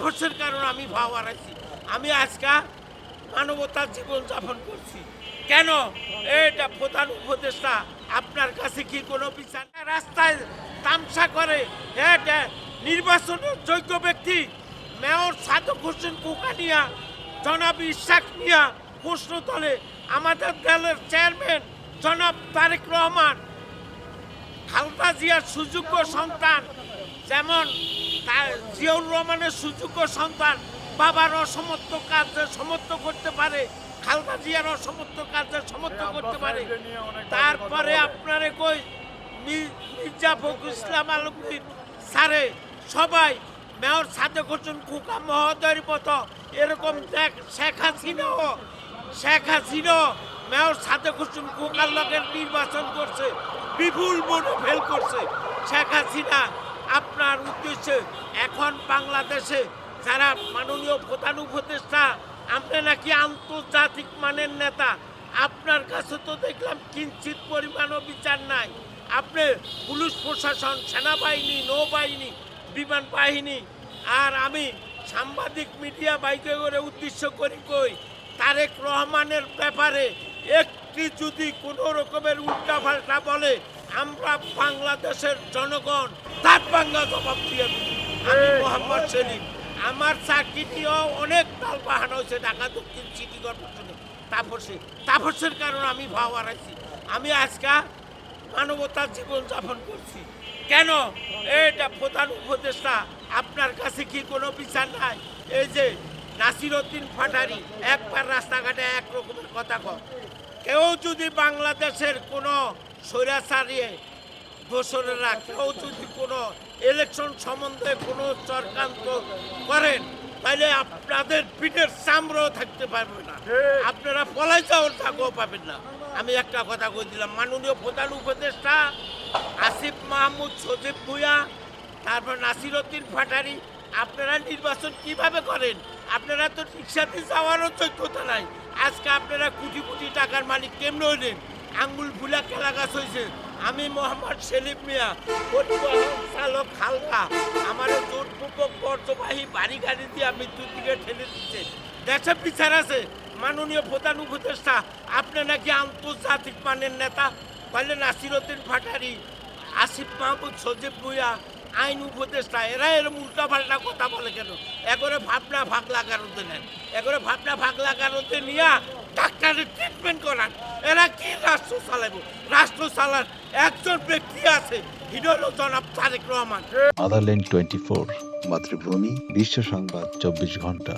তাপসের কারণে আমি ভাও হারাইছি। আমি আজকা মানবতার জীবন যাপন করছি। কেন? এটা প্রধান উপদেষ্টা আপনার কাছে কি কোনো বিচার? রাস্তায় তামসা করে। এটা নির্বাচনের যোগ্য ব্যক্তি, মেয়র সাদক হোসেন কুকানিয়া জনাব ইশাক মিয়া প্রশ্ন তোলে আমাদের দলের চেয়ারম্যান জনাব তারেক রহমান, খালদা জিয়ার সুযোগ্য সন্তান, যেমন জিয়াউর রহমানের সুযোগ্য সন্তান বাবার অসমর্থ কাজে সমর্থ করতে পারে খালদা জিয়ার অসমর্থ কাজে সমর্থ করতে পারে। তারপরে আপনারে কই মির্জা ফখরুল ইসলাম আলমগীর স্যারে সবাই মেয়র সাদেক হোসেন কুকা মহোদয়ের মতো এরকম দেখ শেখ হাসিনাও শেখ হাসিনাও মেয়র সাদেক হোসেন কুকার লগের নির্বাচন করছে বিপুল মনে ফেল করছে শেখ হাসিনা উদ্দেশ্যে এখন বাংলাদেশে যারা মাননীয় প্রধান উপদেষ্টা আপনি নাকি আন্তর্জাতিক মানের নেতা। আপনার কাছে তো দেখলাম কিঞ্চিত পরিমাণও বিচার নাই। আপনি পুলিশ প্রশাসন, সেনাবাহিনী, নৌবাহিনী, বিমান বাহিনী আর আমি সাংবাদিক মিডিয়া বাইকে করে উদ্দেশ্য করি কই, তারেক রহমানের ব্যাপারে একটি যদি কোনো রকমের উল্টাপাল্টা বলে, আমরা বাংলাদেশের জনগণ তার বাংলা জবাব দিয়ে। আমি মোহাম্মদ সেলিম। আমার চাকরিটিও অনেক তাল বাহানো হয়েছে ঢাকা দক্ষিণ সিটি কর্পোরেশনে। তাপসে তাপসের কারণে আমি ভাও হারাইছি। আমি আজকা মানবতার জীবন যাপন করছি। কেন? এটা প্রধান উপদেষ্টা আপনার কাছে কি কোনো বিচার নাই? এই যে নাসির উদ্দিন ফাটারি একবার রাস্তাঘাটে এক রকমের কথা কয়। কেউ যদি বাংলাদেশের কোনো স্বৈরাচারিয়ে দোসরেরা কেউ যদি কোনো ইলেকশন সম্বন্ধে কোনো চরকান্ত করেন তাহলে আপনাদের পিঠের চামড়াও থাকতে পারবে না। আপনারা পলাই যাওয়ার থাকও পাবেন না। আমি একটা কথা কই দিলাম মাননীয় প্রধান উপদেষ্টা আসিফ মাহমুদ সজিব ভুয়া তারপর নাসির উদ্দিন ফাটারি আপনারা নির্বাচন কীভাবে করেন? আপনারা তো রিক্সাতে যাওয়ারও যোগ্যতা নাই। আজকে আপনারা কোটি কোটি টাকার মালিক কেমনে হইলেন আঙ্গুল ফুলা খেলা গাছ হয়েছে আমি মোহাম্মদ সেলিম মিয়া, পরিবহন চালক হালকা আমার জোরপূর্বক বর্জবাহী বাড়ি গাড়ি দিয়ে মৃত্যুর দিকে ঠেলে দিচ্ছে। দেশে বিচার আছে। মাননীয় প্রধান উপদেষ্টা, আপনি নাকি আন্তর্জাতিক মানের নেতা? বলেন নাসির ভাটারি, আসিফ মাহমুদ, সজীব ভুইয়া আইন উপদেষ্টা এরা এরম উল্টা পাল্টা কথা বলে কেন? একবারে ভাবনা ভাগ কারণে নেন। একবারে ভাবনা ভাগ কারণে নিয়ে ডাক্তারের ট্রিটমেন্ট করান। এরা কি রাষ্ট্র চালাব রাষ্ট্র চালার একজন ব্যক্তি আছে হিডল জনাব তারেক রহমান। আদারল্যান্ড টোয়েন্টি ফোর মাতৃভূমি, বিশ্ব সংবাদ, চব্বিশ ঘণ্টা